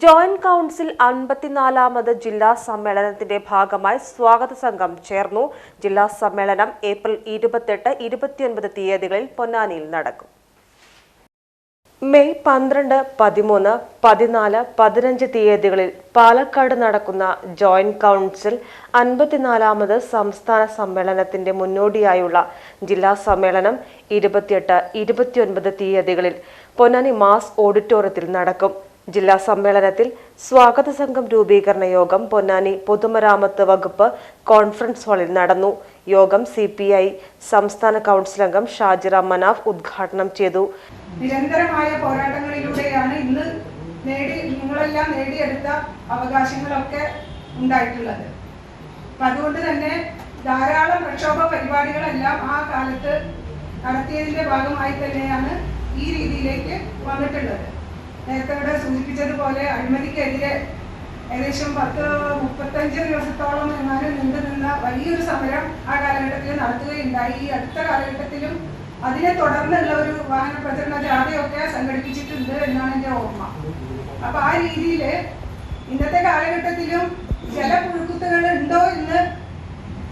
Joint council അൻപത്തിനാലാമത് ജില്ലാ സമ്മേളനത്തിന്റെ ഭാഗമായി സ്വാഗത സംഘം ചേർന്നു. ജില്ലാ സമ്മേളനം ഏപ്രിൽ ഇരുപത്തെട്ട് ഇരുപത്തിയൊൻപത് തീയതികളിൽ പൊന്നാനിയിൽ നടക്കും. മെയ് പന്ത്രണ്ട് പതിമൂന്ന് പതിനാല് പതിനഞ്ച് തീയതികളിൽ പാലക്കാട് നടക്കുന്ന ജോയിന്റ് കൌൺസിൽ അൻപത്തിനാലാമത് സംസ്ഥാന സമ്മേളനത്തിന്റെ മുന്നോടിയായുള്ള ജില്ലാ സമ്മേളനം ഇരുപത്തിയെട്ട് ഇരുപത്തിയൊൻപത് തീയതികളിൽ പൊന്നാനി മാസ് ഓഡിറ്റോറിയത്തിൽ നടക്കും. ജില്ലാ സമ്മേളനത്തിൽ സ്വാഗത സംഘം രൂപീകരണ യോഗം പൊന്നാനി പൊതുമരാമത്ത് വകുപ്പ് കോൺഫറൻസ് ഹാളിൽ നടന്നു. യോഗം സി പി ഐ സംസ്ഥാന കൌൺസിൽ അംഗം ഷാജിറ മനാഫ് ഉദ്ഘാടനം ചെയ്തു. നിരന്തരമായ പോരാട്ടങ്ങളിലൂടെയാണ് ഇന്ന് നേടി നിങ്ങളെല്ലാം നേടിയെടുത്ത അവകാശങ്ങളൊക്കെ ഉണ്ടായിട്ടുള്ളത്. അതുകൊണ്ട് തന്നെ ധാരാളം പ്രക്ഷോഭ പരിപാടികളെല്ലാം ആ കാലത്ത് നടത്തിയതിന്റെ ഭാഗമായി തന്നെയാണ് ഈ രീതിയിലേക്ക് വന്നിട്ടുള്ളത്. നേരത്തെ ഇവിടെ സൂചിപ്പിച്ചതുപോലെ അഴിമതിക്കെതിരെ ഏകദേശം പത്ത് മുപ്പത്തഞ്ച് ദിവസത്തോളം എങ്ങാനും നീണ്ടു നിന്ന വലിയൊരു സമരം ആ കാലഘട്ടത്തിൽ നടത്തുകയുണ്ടായി. ഈ അടുത്ത കാലഘട്ടത്തിലും അതിനെ തുടർന്നുള്ള ഒരു വാഹന പ്രചരണ ജാഥയൊക്കെ സംഘടിപ്പിച്ചിട്ടുണ്ട് എന്നാണ് എന്റെ ഓർമ്മ. അപ്പൊ ആ രീതിയിൽ ഇന്നത്തെ കാലഘട്ടത്തിലും ജലപുഴുക്കുത്തുകൾ ഉണ്ടോ എന്ന്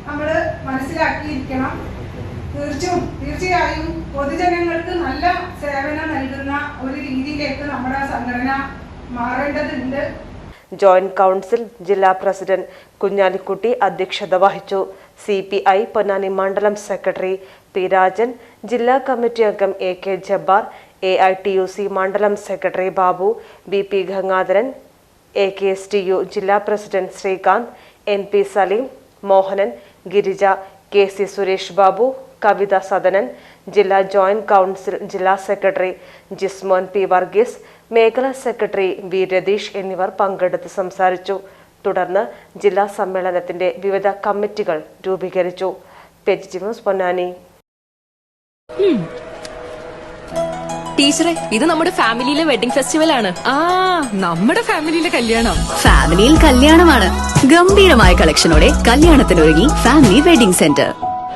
നമ്മൾ മനസ്സിലാക്കിയിരിക്കണം. തീർച്ചയായും തീർച്ചയായും നല്ല സേവനം നൽകുന്ന ഒരു രീതിയിലേക്ക് നമ്മുടെ സംഘടന മാറേണ്ടതുണ്ട്. ജോയിന്റ് കൗൺസിൽ ജില്ലാ പ്രസിഡന്റ് കുഞ്ഞാലിക്കുട്ടി അധ്യക്ഷത വഹിച്ചു. സി പി ഐ പൊന്നാനി മണ്ഡലം സെക്രട്ടറി പി രാജൻ ജില്ലാ കമ്മിറ്റി അംഗം A K Jabbar A I T U C മണ്ഡലം secretary Babu B P Gangadharan A K S T U ജില്ലാ president Srikanth N P Saleem Mohanan Girija K C Suresh Babu Kavitha Sadanan ജില്ലാ joint council ജില്ലാ secretary Jismon P Varghese മേഖലാ secretary V Ratheesh എന്നിവർ പങ്കെടുത്ത് സംസാരിച്ചു. തുടർന്ന് ജില്ലാ സമ്മേളനത്തിന്റെ വിവിധ കമ്മിറ്റികൾ രൂപീകരിച്ചു. പൊന്നാനി. ടീച്ചറെ ഇത് നമ്മുടെ ഫാമിലിയിലെ വെഡിംഗ് ഫെസ്റ്റിവൽ ആണ്. ആ നമ്മുടെ ഫാമിലിയിലെ കല്യാണം. ഫാമിലിയിൽ കല്യാണമാണ്. ഗംഭീരമായ കളക്ഷനോടെ കല്യാണത്തിനൊരുങ്ങി ഫാമിലി വെഡിംഗ് സെന്റർ.